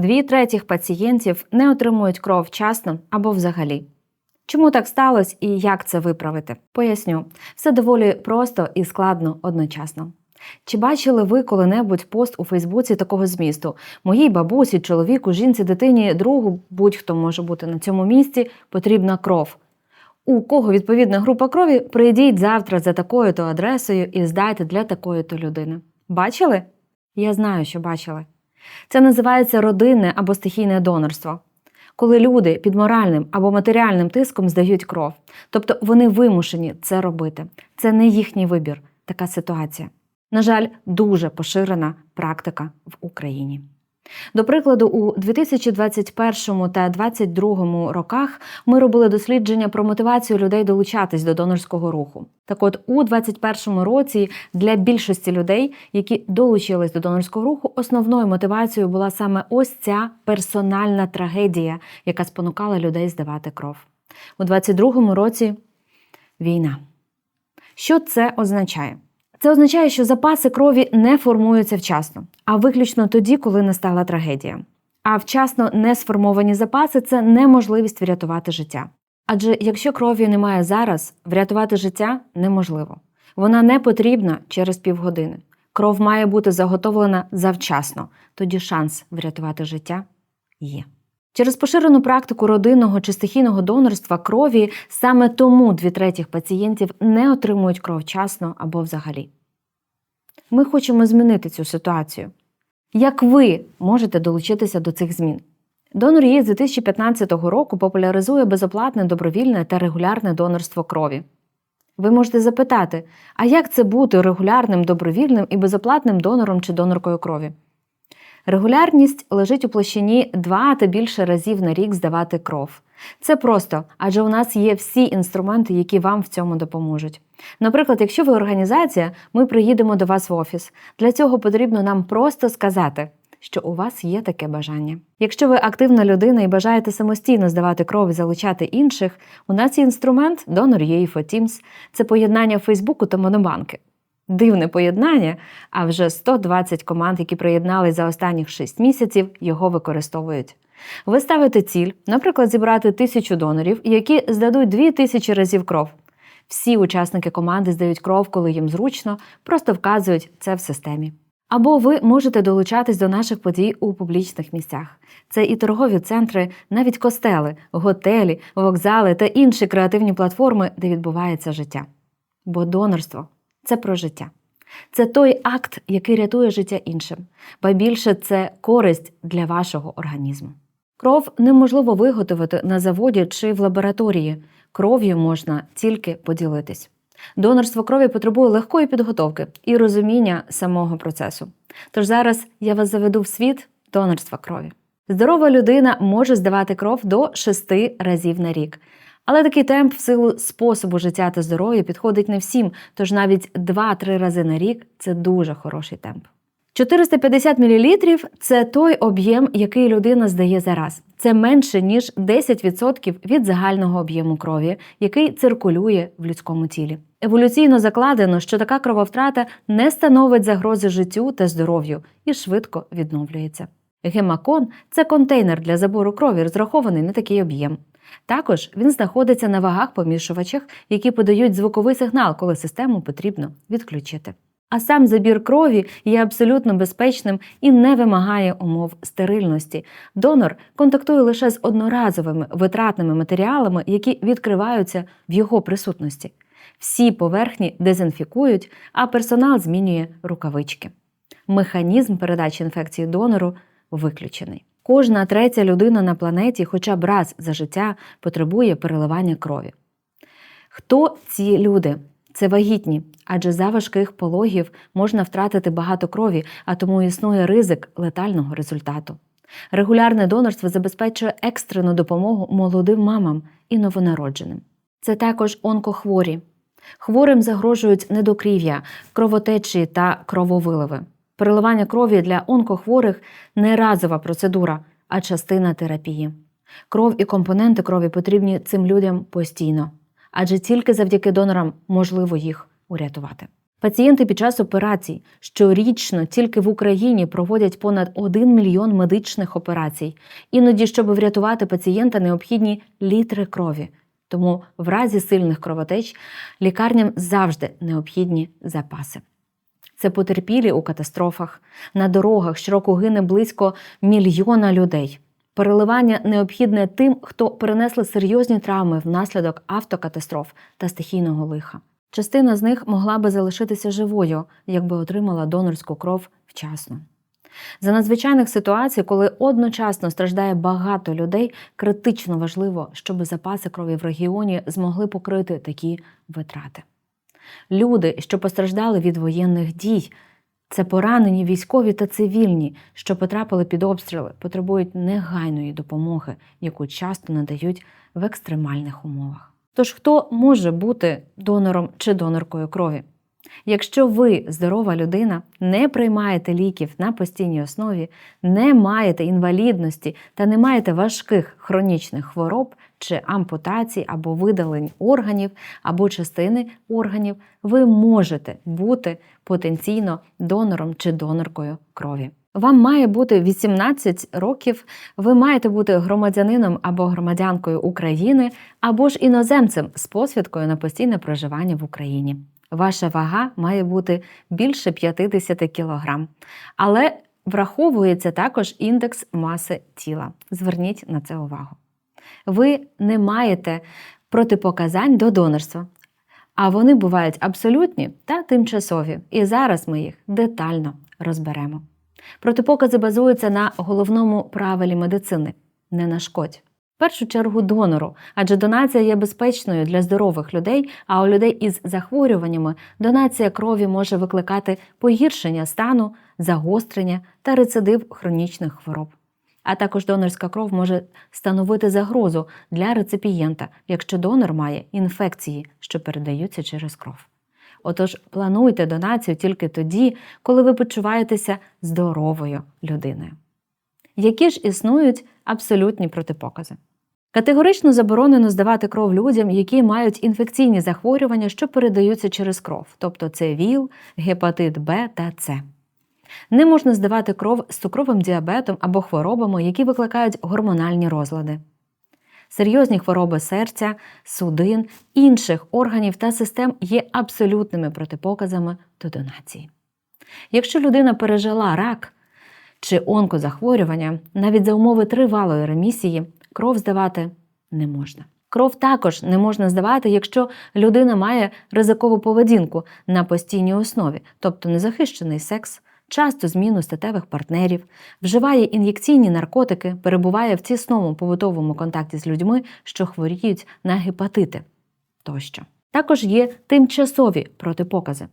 Дві третіх пацієнтів не отримують кров вчасно або взагалі. Чому так сталося і як це виправити? Поясню, все доволі просто і складно одночасно. Чи бачили ви коли-небудь пост у Фейсбуці такого змісту? Моїй бабусі, чоловіку, жінці, дитині, другу, будь-хто може бути на цьому місці, потрібна кров. У кого відповідна група крові, прийдіть завтра за такою-то адресою і здайте для такої-то людини. Бачили? Я знаю, що бачили. Це називається родинне або стихійне донорство. Коли люди під моральним або матеріальним тиском здають кров. Тобто вони вимушені це робити. Це не їхній вибір, така ситуація. На жаль, дуже поширена практика в Україні. До прикладу, у 2021 та 2022 роках ми робили дослідження про мотивацію людей долучатись до донорського руху. Так от, у 2021 році для більшості людей, які долучились до донорського руху, основною мотивацією була саме ось ця персональна трагедія, яка спонукала людей здавати кров. У 2022 році війна. Що це означає? Це означає, що запаси крові не формуються вчасно, а виключно тоді, коли настала трагедія. А вчасно не сформовані запаси це неможливість врятувати життя. Адже якщо крові немає зараз, врятувати життя неможливо. Вона не потрібна через півгодини. Кров має бути заготовлена завчасно, тоді шанс врятувати життя є. Через поширену практику родинного чи стихійного донорства крові саме тому дві третіх пацієнтів не отримують кров вчасно або взагалі. Ми хочемо змінити цю ситуацію. Як ви можете долучитися до цих змін? Донор ЄС з 2015 року популяризує безоплатне добровільне та регулярне донорство крові. Ви можете запитати, а як це бути регулярним, добровільним і безоплатним донором чи доноркою крові? Регулярність лежить у площині 2 та більше разів на рік здавати кров. Це просто, адже у нас є всі інструменти, які вам в цьому допоможуть. Наприклад, якщо ви організація, ми приїдемо до вас в офіс. Для цього потрібно нам просто сказати, що у вас є таке бажання. Якщо ви активна людина і бажаєте самостійно здавати кров і залучати інших, у нас є інструмент донор Teams. Це поєднання Фейсбуку та Монобанки. Дивне поєднання, а вже 120 команд, які приєднались за останніх 6 місяців, його використовують. Ви ставите ціль, наприклад, зібрати тисячу донорів, які здадуть 2000 разів кров. Всі учасники команди здають кров, коли їм зручно, просто вказують це в системі. Або ви можете долучатись до наших подій у публічних місцях. Це і торгові центри, навіть костели, готелі, вокзали та інші креативні платформи, де відбувається життя. Бо донорство це про життя. Це той акт, який рятує життя іншим, ба більше це користь для вашого організму. Кров неможливо виготовити на заводі чи в лабораторії. Кров'ю можна тільки поділитись. Донорство крові потребує легкої підготовки і розуміння самого процесу. Тож зараз я вас заведу в світ донорства крові. Здорова людина може здавати кров до 6 разів на рік. Але такий темп в силу способу життя та здоров'я підходить не всім, тож навіть 2-3 рази на рік це дуже хороший темп. 450 мл – це той об'єм, який людина здає зараз. Це менше ніж 10% від загального об'єму крові, який циркулює в людському тілі. Еволюційно закладено, що така крововтрата не становить загрози життю та здоров'ю і швидко відновлюється. Гемакон це контейнер для забору крові, розрахований на такий об'єм. Також він знаходиться на вагах помішувачах, які подають звуковий сигнал, коли систему потрібно відключити. А сам забір крові є абсолютно безпечним і не вимагає умов стерильності. Донор контактує лише з одноразовими витратними матеріалами, які відкриваються в його присутності. Всі поверхні дезінфікують, а персонал змінює рукавички. Механізм передачі інфекції донору виключений. Кожна третя людина на планеті, хоча б раз за життя, потребує переливання крові. Хто ці люди? Це вагітні, адже за важких пологів можна втратити багато крові, а тому існує ризик летального результату. Регулярне донорство забезпечує екстрену допомогу молодим мамам і новонародженим. Це також онкохворі. Хворим загрожують недокрів'я, кровотечі та крововиливи. Переливання крові для онкохворих не разова процедура, а частина терапії. Кров і компоненти крові потрібні цим людям постійно, адже тільки завдяки донорам можливо їх урятувати. Пацієнти під час операцій щорічно тільки в Україні проводять понад 1 мільйон медичних операцій. Іноді, щоб врятувати пацієнта, необхідні літри крові. Тому в разі сильних кровотеч лікарням завжди необхідні запаси. Це потерпілі у катастрофах. На дорогах щороку гине близько мільйона людей. Переливання необхідне тим, хто перенесли серйозні травми внаслідок автокатастроф та стихійного лиха. Частина з них могла би залишитися живою, якби отримала донорську кров вчасно. За надзвичайних ситуацій, коли одночасно страждає багато людей, критично важливо, щоб запаси крові в регіоні змогли покрити такі витрати. Люди, що постраждали від воєнних дій, це поранені військові та цивільні, що потрапили під обстріли, потребують негайної допомоги, яку часто надають в екстремальних умовах. Тож хто може бути донором чи доноркою крові? Якщо ви, здорова людина, не приймаєте ліків на постійній основі, не маєте інвалідності та не маєте важких хронічних хвороб чи ампутацій або видалень органів або частини органів, ви можете бути потенційно донором чи доноркою крові. Вам має бути 18 років, ви маєте бути громадянином або громадянкою України, або ж іноземцем з посвідкою на постійне проживання в Україні. Ваша вага має бути більше 50 кг. Але враховується також індекс маси тіла. Зверніть на це увагу. Ви не маєте протипоказань до донорства, а вони бувають абсолютні та тимчасові. І зараз ми їх детально розберемо. Протипокази базуються на головному правилі медицини не нашкодь. В першу чергу донору, адже донація є безпечною для здорових людей, а у людей із захворюваннями донація крові може викликати погіршення стану, загострення та рецидив хронічних хвороб. А також донорська кров може становити загрозу для реципієнта, якщо донор має інфекції, що передаються через кров. Отож, плануйте донацію тільки тоді, коли ви почуваєтеся здоровою людиною. Які ж існують абсолютні протипокази? Категорично заборонено здавати кров людям, які мають інфекційні захворювання, що передаються через кров, тобто це ВІЛ, гепатит Б та С. Не можна здавати кров з цукровим діабетом або хворобами, які викликають гормональні розлади. Серйозні хвороби серця, судин, інших органів та систем є абсолютними протипоказами до донації. Якщо людина пережила рак чи онкозахворювання, навіть за умови тривалої ремісії, кров здавати не можна. Кров також не можна здавати, якщо людина має ризикову поведінку на постійній основі, тобто незахищений секс, часто зміну статевих партнерів, вживає ін'єкційні наркотики, перебуває в тісному побутовому контакті з людьми, що хворіють на гепатити тощо. Також є тимчасові протипокази.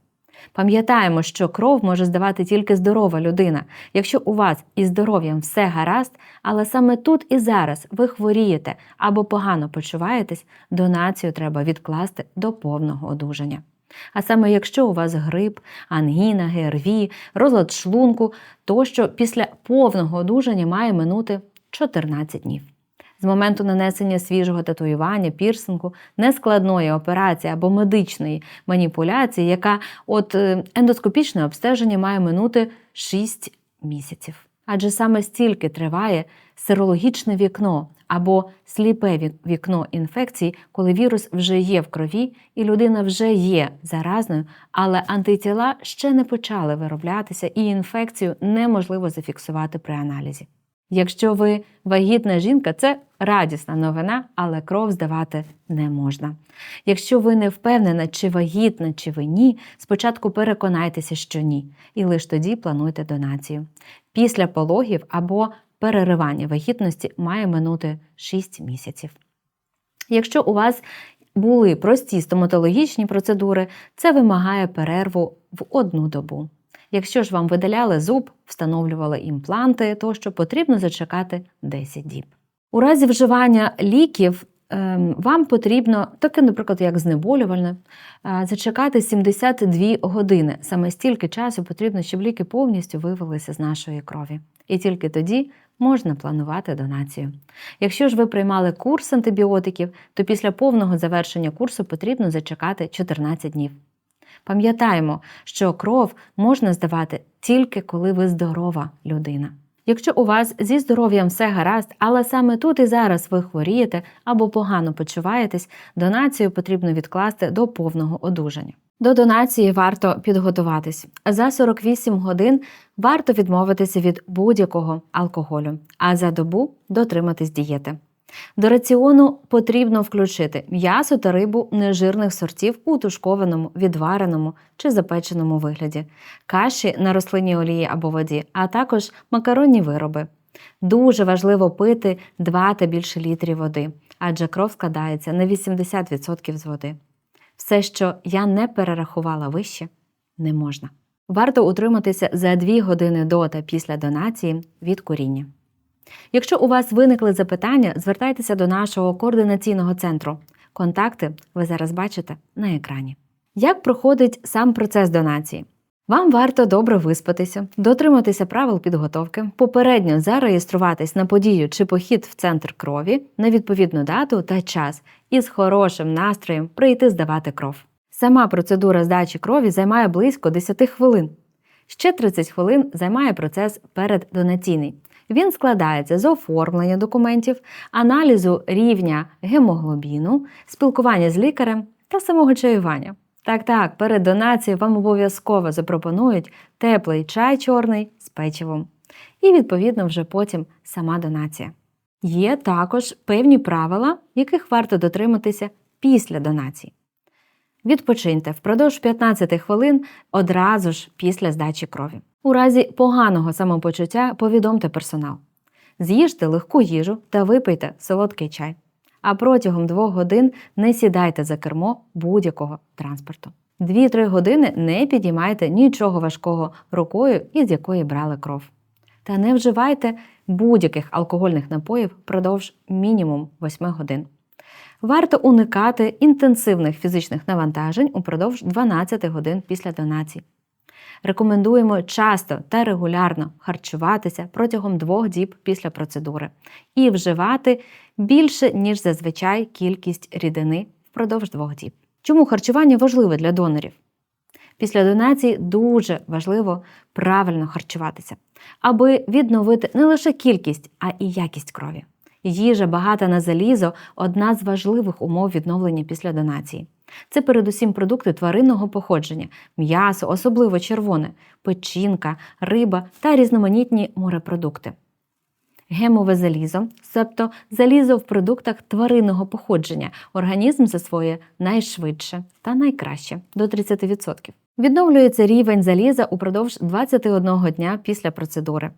Пам'ятаємо, що кров може здавати тільки здорова людина. Якщо у вас із здоров'ям все гаразд, але саме тут і зараз ви хворієте або погано почуваєтесь, донацію треба відкласти до повного одужання. А саме якщо у вас грип, ангіна, ГРВІ, розлад шлунку, тощо після повного одужання має минути 14 днів. З моменту нанесення свіжого татуювання, пірсингу, нескладної операції або медичної маніпуляції, яка от е, ендоскопічне обстеження має минути 6 місяців. Адже саме стільки триває серологічне вікно або сліпе вікно інфекції, коли вірус вже є в крові і людина вже є заразною, але антитіла ще не почали вироблятися, і інфекцію неможливо зафіксувати при аналізі. Якщо ви вагітна жінка, це радісна новина, але кров здавати не можна. Якщо ви не впевнена, чи вагітна, чи ви ні, спочатку переконайтеся, що ні, і лише тоді плануйте донацію. Після пологів або переривання вагітності має минути 6 місяців. Якщо у вас були прості стоматологічні процедури, це вимагає перерву в одну добу. Якщо ж вам видаляли зуб, встановлювали імпланти, то що потрібно зачекати 10 діб. У разі вживання ліків ем, вам потрібно, таке, наприклад, як знеболювальне, е, зачекати 72 години. Саме стільки часу потрібно, щоб ліки повністю вивелися з нашої крові. І тільки тоді можна планувати донацію. Якщо ж ви приймали курс антибіотиків, то після повного завершення курсу потрібно зачекати 14 днів. Пам'ятаємо, що кров можна здавати тільки коли ви здорова людина. Якщо у вас зі здоров'ям все гаразд, але саме тут і зараз ви хворієте або погано почуваєтесь, донацію потрібно відкласти до повного одужання. До донації варто підготуватись. За 48 годин варто відмовитися від будь-якого алкоголю, а за добу дотриматись дієти. До раціону потрібно включити м'ясо та рибу нежирних сортів у тушкованому, відвареному чи запеченому вигляді, каші на рослинній олії або воді, а також макаронні вироби. Дуже важливо пити 2 та більше літрів води, адже кров складається на 80% з води. Все, що я не перерахувала вище, не можна. Варто утриматися за 2 години до та після донації від куріння. Якщо у вас виникли запитання, звертайтеся до нашого координаційного центру. Контакти ви зараз бачите на екрані. Як проходить сам процес донації? Вам варто добре виспатися, дотриматися правил підготовки, попередньо зареєструватись на подію чи похід в центр крові на відповідну дату та час і з хорошим настроєм прийти здавати кров. Сама процедура здачі крові займає близько 10 хвилин. Ще 30 хвилин займає процес переддонаційний. Він складається з оформлення документів, аналізу рівня гемоглобіну, спілкування з лікарем та самого чаювання. Так, так, перед донацією вам обов'язково запропонують теплий чай чорний з печивом. І, відповідно, вже потім сама донація. Є також певні правила, яких варто дотриматися після донації. Відпочиньте впродовж 15 хвилин одразу ж після здачі крові. У разі поганого самопочуття повідомте персонал. З'їжте легку їжу та випийте солодкий чай. А протягом двох годин не сідайте за кермо будь-якого транспорту. 2-3 години не підіймайте нічого важкого рукою, із якої брали кров. Та не вживайте будь-яких алкогольних напоїв впродовж мінімум 8 годин. Варто уникати інтенсивних фізичних навантажень упродовж 12 годин після донації. Рекомендуємо часто та регулярно харчуватися протягом двох діб після процедури і вживати більше, ніж зазвичай кількість рідини впродовж двох діб. Чому харчування важливе для донорів? Після донації дуже важливо правильно харчуватися, аби відновити не лише кількість, а і якість крові. Їжа багата на залізо одна з важливих умов відновлення після донації. Це передусім продукти тваринного походження, м'ясо, особливо червоне, печінка, риба та різноманітні морепродукти. Гемове залізо, тобто залізо в продуктах тваринного походження, організм засвоює найшвидше та найкраще до 30%. Відновлюється рівень заліза упродовж 21 дня після процедури.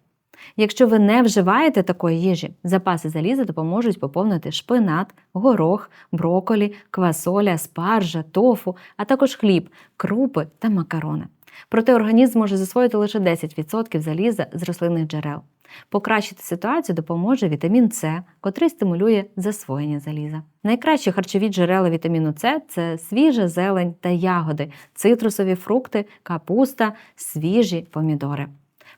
Якщо ви не вживаєте такої їжі, запаси заліза допоможуть поповнити шпинат, горох, броколі, квасоля, спаржа, тофу, а також хліб, крупи та макарони. Проте організм може засвоїти лише 10% заліза з рослинних джерел. Покращити ситуацію допоможе вітамін С, котрий стимулює засвоєння заліза. Найкращі харчові джерела вітаміну С це свіжа зелень та ягоди, цитрусові фрукти, капуста, свіжі помідори.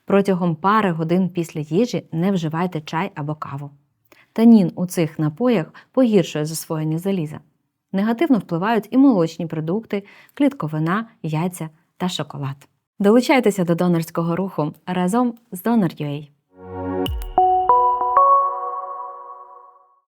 Протягом пари годин після їжі не вживайте чай або каву. Танін у цих напоях погіршує засвоєння заліза. Негативно впливають і молочні продукти, клітковина, яйця та шоколад. Долучайтеся до донорського руху разом з Donor.ua.